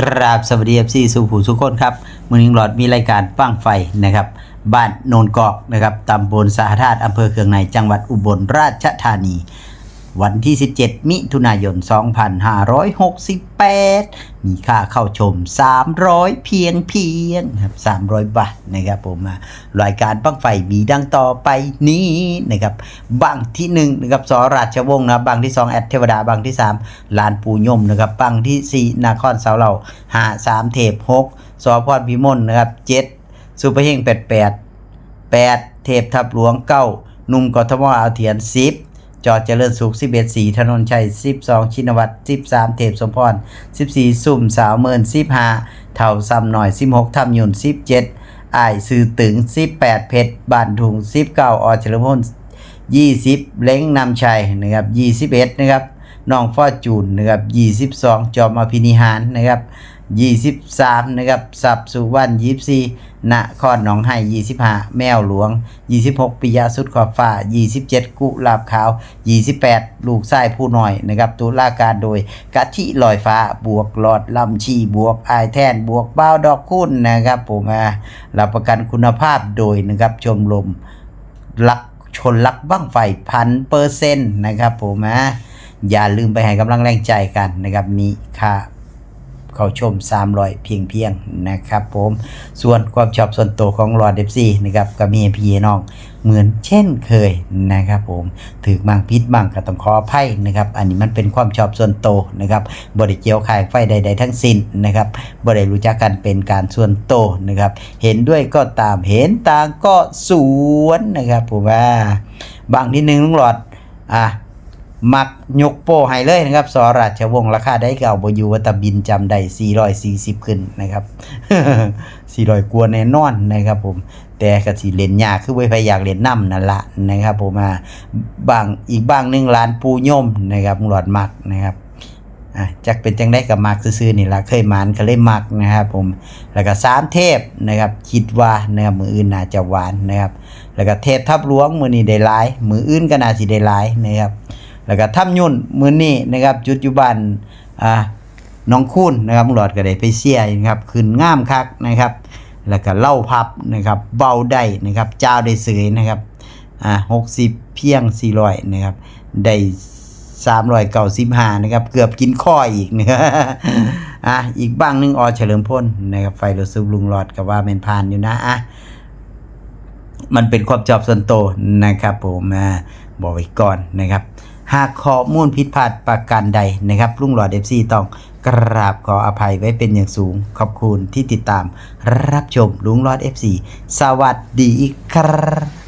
กราบสวัสดีเอฟซีสุภูสุขคนครับมือนิงหลอดมีรายการปั้งไฟนะครับบ้านโนนกอกนะครับตำบลสาธาตอำเภอเคืองในจังหวัดอุบลราชธานี วันที่ 17 มิถุนายน 2568 มีค่าเข้าชม 300 เพียงเพียงครับ 300 บาทนะครับผมมารายการบังไฟมีดังต่อไปนี้นะครับบังที่ 1 นะครับสราชวงศ์นะบังที่ 2 แอดเทวดาบังที่ 3 ลานปูยมนะครับบังที่ 4 นาคอนเสาเหล่าหา3เทพ6สอพรพิมลนะครับ 7 สุปเฮง88 8 เทพทับหลวง9นุ่มกทมอาเทียน 10 จอดเจริญสุข 11 สีถนนชัย 12 ชินวัตร 13 เทพสมพร 14 สุ่มสาวเมิน15เท่าซ้ำหน่อย 16ทำยุน17อายซื้อตึง 18 เพชรบ้านถุง 19อเฉลิมพล20 เล้งนำชัยนะครับ21 นะครับ น้องฟอจูนนะครับ 22 จอมอภินิหารนะครับ 23 นะครับ สับสุวรรณ24นครหนองไห้25 แมวหลวง 26ปิยาสุดขอบฟ้า 27 กุหลาบขาว 28 ลูกไส้ผู้หน่อยนะครับตุลาการโดยกะทิลอยฟ้า บวกหลอดลำชีบวกอายแท่นบวกเบ้าดอกคุณนะครับผมอ่ารับประกันคุณภาพโดยนะครับชมรมลักชนลักบ้างไฟพันเปอร์เซ็นต์นะครับผมอ่า อย่าลืมไปให้กำลังแรงใจกันนะครับมีค่าเข้าชม 300 เพียงเพียงนะครับผมส่วนความชอบส่วนตัวของรอดเดฟซีนะครับก็มีพี่น้องเหมือนเช่นเคยนะครับผมถือบางพิษบางก็ต้องขออภัยนะครับ อันนี้มันเป็นความชอบส่วนตัวนะครับบริเกี่ยวขายไฟใด ๆ ทั้งสิ้นนะครับบริรู้จักกันเป็นการส่วนตัวนะครับ เห็นด้วยก็ตามเห็นต่างก็สวนนะครับผมว่าบางทีหนึ่งลุงหลอดอะ มักยกโป้ให้เลยนะครับสอราชวงศ์ราคาได้เก่าบอยู่วัตบินจำได้440 ขึ้นนะครับ 400กว่าแน่นอนนะครับผมแต่ก็สิเล่นยากคือไว้พยอยากเล่นน้ำนั่นละนะครับผมอ่าบางอีกบางหนึ่งร้านปูย่มนะครับหลอดมักนะครับอะจักเป็นจังได้กับมักซื่อๆนี่ละเคยหมานก็เลยมักนะครับผมแล้วก็สามเทพนะครับคิดว่านะครับมืออื่นน่าจะหวานนะครับ แล้วก็เทพทับหลวงมือนี้ได้หลายมืออื่นก็น่าสิได้หลายนะครับ แล้วก็ทำยุ่นมื้อนี้นะครับจุดอยู่บ้านอ่าน้องคูนนะครับหลอดก็ได้ไปเสียนะครับขึ้นงามคักนะครับ แล้วก็เล่าพับนะครับเบาได้นะครับเจ้าได้เสยนะครับอ่า60เพียง400นะครับได้395นะครับ เกือบกินข้ออีกนะอะอีกบ้างนึงอเฉลิมพลนะครับไฟรถซุบลุงหลอดก็ว่าแม่นผ่านอยู่นะอะมันเป็นความชอบส่วนตัวนะครับผมอ่าบอกไว้ก่อนนะครับ หากข้อมูลผิดพลาดประการใดนะครับลุงหลอดเอฟซีต้องกราบขออภัยไว้เป็นอย่างสูง ขอบคุณที่ติดตามรับชมลุงหลอดเอฟซีสวัสดีครับ